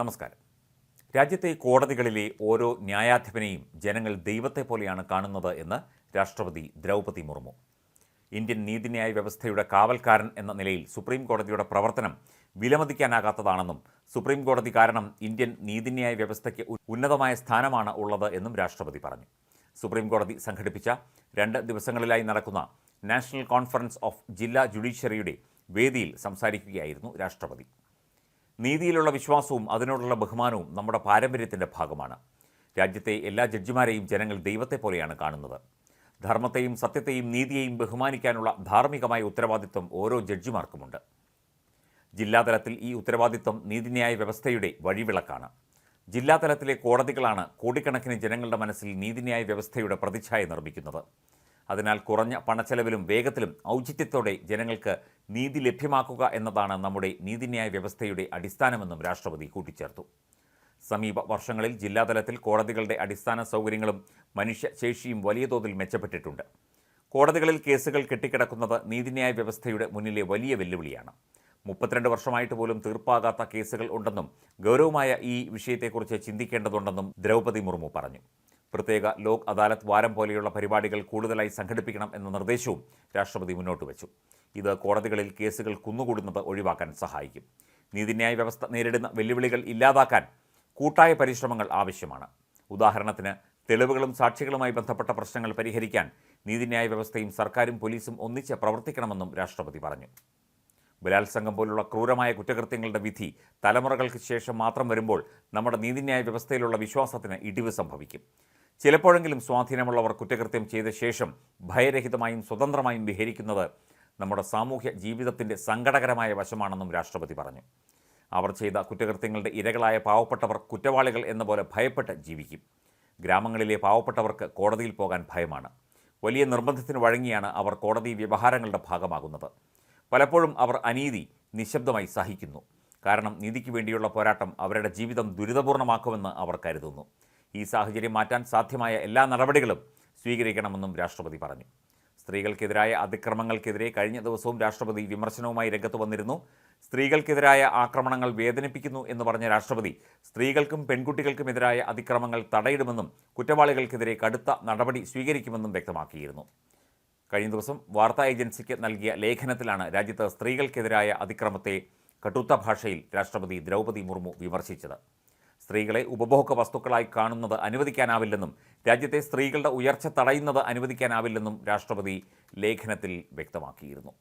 നമസ്കാരം. രാജ്യത്തെ കോടതികളിലെ ഓരോ ന്യായാധിപനെയും ജനങ്ങൾ ദൈവത്തെ പോലെയാണ് കാണുന്നത് എന്ന് രാഷ്ട്രപതി ദ്രൗപതി മുർമു. ഇന്ത്യൻ നീതിന്യായ വ്യവസ്ഥയുടെ കാവൽക്കാരൻ എന്ന നിലയിൽ സുപ്രീം കോടതിയുടെ പ്രവർത്തനം വിലമതിക്കാനാകാത്തതാണെന്നും സുപ്രീം കോടതി കാരണം ഇന്ത്യൻ നീതിന്യായ വ്യവസ്ഥയ്ക്ക് ഉന്നതമായ സ്ഥാനമാണ് ഉള്ളത് എന്നും രാഷ്ട്രപതി പറഞ്ഞു. സുപ്രീം കോടതി സംഘടിപ്പിച്ച രണ്ട് ദിവസങ്ങളിലായി നടക്കുന്ന നാഷണൽ കോൺഫറൻസ് ഓഫ് ജില്ലാ ജുഡീഷ്യറിയുടെ വേദിയിൽ സംസാരിക്കുകയായിരുന്നു രാഷ്ട്രപതി. നീതിയിലുള്ള വിശ്വാസവും അതിനോടുള്ള ബഹുമാനവും നമ്മുടെ പാരമ്പര്യത്തിന്റെ ഭാഗമാണ്. രാജ്യത്തെ എല്ലാ ജഡ്ജിമാരെയും ജനങ്ങൾ ദൈവത്തെ പോലെയാണ് കാണുന്നത്. ധർമ്മത്തെയും സത്യത്തെയും നീതിയെയും ബഹുമാനിക്കാനുള്ള ധാർമ്മികമായ ഉത്തരവാദിത്വം ഓരോ ജഡ്ജിമാർക്കുമുണ്ട്. ജില്ലാതലത്തിൽ ഈ ഉത്തരവാദിത്വം നീതിന്യായ വ്യവസ്ഥയുടെ വഴിവിളക്കാണ്. ജില്ലാതലത്തിലെ കോടതികളാണ് കോടിക്കണക്കിന് ജനങ്ങളുടെ മനസ്സിൽ നീതിന്യായ വ്യവസ്ഥയുടെ പ്രതിച്ഛായ നിർമ്മിക്കുന്നത്. അതിനാൽ കുറഞ്ഞ പണച്ചെലവിലും വേഗത്തിലും ഔചിത്യത്തോടെ ജനങ്ങൾക്ക് നീതി ലഭ്യമാക്കുക എന്നതാണ് നമ്മുടെ നീതിന്യായ വ്യവസ്ഥയുടെ അടിസ്ഥാനമെന്നും രാഷ്ട്രപതി കൂട്ടിച്ചേർത്തു. സമീപ വർഷങ്ങളിൽ ജില്ലാതലത്തിൽ കോടതികളുടെ അടിസ്ഥാന സൗകര്യങ്ങളും മനുഷ്യശേഷിയും വലിയ തോതിൽ മെച്ചപ്പെട്ടിട്ടുണ്ട്. കോടതികളിൽ കേസുകൾ കെട്ടിക്കിടക്കുന്നത് നീതിന്യായ വ്യവസ്ഥയുടെ മുന്നിലെ വലിയ വെല്ലുവിളിയാണ്. മുപ്പത്തിരണ്ട് വർഷമായിട്ട് പോലും തീർപ്പാകാത്ത കേസുകൾ ഉണ്ടെന്നും ഗൗരവമായ ഈ വിഷയത്തെക്കുറിച്ച് ചിന്തിക്കേണ്ടതുണ്ടെന്നും ദ്രൗപദി മുർമു പറഞ്ഞു. പ്രത്യേക ലോക് അദാലത്ത് വാരം പോലെയുള്ള പരിപാടികൾ കൂടുതലായി സംഘടിപ്പിക്കണം എന്ന നിർദ്ദേശവും രാഷ്ട്രപതി മുന്നോട്ട് വച്ചു. ഇത് കോടതികളിൽ കേസുകൾ കുന്നുകൂടുന്നത് ഒഴിവാക്കാൻ സഹായിക്കും. നീതിന്യായ വ്യവസ്ഥ നേരിടുന്ന വെല്ലുവിളികൾ ഇല്ലാതാക്കാൻ കൂട്ടായ പരിശ്രമങ്ങൾ ആവശ്യമാണ്. ഉദാഹരണത്തിന് തെളിവുകളും സാക്ഷികളുമായി ബന്ധപ്പെട്ട പ്രശ്നങ്ങൾ പരിഹരിക്കാൻ നീതിന്യായ വ്യവസ്ഥയും സർക്കാരും പോലീസും ഒന്നിച്ച് പ്രവർത്തിക്കണമെന്നും രാഷ്ട്രപതി പറഞ്ഞു. ബലാത്സംഗം പോലുള്ള ക്രൂരമായ കുറ്റകൃത്യങ്ങളുടെ വിധി തലമുറകൾക്ക് ശേഷം മാത്രം വരുമ്പോൾ നമ്മുടെ നീതിന്യായ വ്യവസ്ഥയിലുള്ള വിശ്വാസത്തിന് ഇടിവ് സംഭവിക്കും. ചിലപ്പോഴെങ്കിലും സ്വാധീനമുള്ളവർ കുറ്റകൃത്യം ചെയ്ത ശേഷം ഭയരഹിതമായും സ്വതന്ത്രമായും വിഹരിക്കുന്നത് നമ്മുടെ സാമൂഹ്യ ജീവിതത്തിന്റെ സങ്കടകരമായ വശമാണെന്നും രാഷ്ട്രപതി പറഞ്ഞു. അവർ ചെയ്ത കുറ്റകൃത്യങ്ങളുടെ ഇരകളായ പാവപ്പെട്ടവർ കുറ്റവാളികൾ എന്ന പോലെ ഭയപ്പെട്ട് ജീവിക്കും. ഗ്രാമങ്ങളിലെ പാവപ്പെട്ടവർക്ക് കോടതിയിൽ പോകാൻ ഭയമാണ്. വലിയ നിർബന്ധത്തിന് വഴങ്ങിയാണ് അവർ കോടതി വ്യവഹാരങ്ങളുടെ ഭാഗമാകുന്നത്. പലപ്പോഴും അവർ അനീതി നിശബ്ദമായി സഹിക്കുന്നു. കാരണം നീതിക്ക് വേണ്ടിയുള്ള പോരാട്ടം അവരുടെ ജീവിതം ദുരിതപൂർണമാക്കുമെന്ന് അവർ കരുതുന്നു. ഈ സാഹചര്യം മാറ്റാൻ സാധ്യമായ എല്ലാ നടപടികളും സ്വീകരിക്കണമെന്നും രാഷ്ട്രപതി പറഞ്ഞു. സ്ത്രീകൾക്കെതിരായ അതിക്രമങ്ങൾക്കെതിരെ കഴിഞ്ഞ ദിവസവും രാഷ്ട്രപതി വിമർശനവുമായി രംഗത്ത് വന്നിരുന്നു. സ്ത്രീകൾക്കെതിരായ ആക്രമണങ്ങൾ വേദനിപ്പിക്കുന്നു എന്ന് പറഞ്ഞ രാഷ്ട്രപതി സ്ത്രീകൾക്കും പെൺകുട്ടികൾക്കുമെതിരായ അതിക്രമങ്ങൾ തടയിടുമെന്നും കുറ്റവാളികൾക്കെതിരെ കടുത്ത നടപടി സ്വീകരിക്കുമെന്നും വ്യക്തമാക്കിയിരുന്നു. കഴിഞ്ഞ ദിവസം വാർത്താ ഏജൻസിക്ക് നൽകിയ ലേഖനത്തിലാണ് രാജ്യത്ത് സ്ത്രീകൾക്കെതിരായ അതിക്രമത്തെ കടുത്ത ഭാഷയിൽ രാഷ്ട്രപതി ദ്രൗപദി മുർമു വിമർശിച്ചത്. സ്ത്രീകളെ ഉപഭോഗ വസ്തുക്കളായി കാണുന്നത് അനുവദിക്കാനാവില്ലെന്നും രാജ്യത്തെ സ്ത്രീകളുടെ ഉയർച്ച തടയുന്നത് അനുവദിക്കാനാവില്ലെന്നും രാഷ്ട്രപതി ലേഖനത്തിൽ വ്യക്തമാക്കിയിരുന്നു.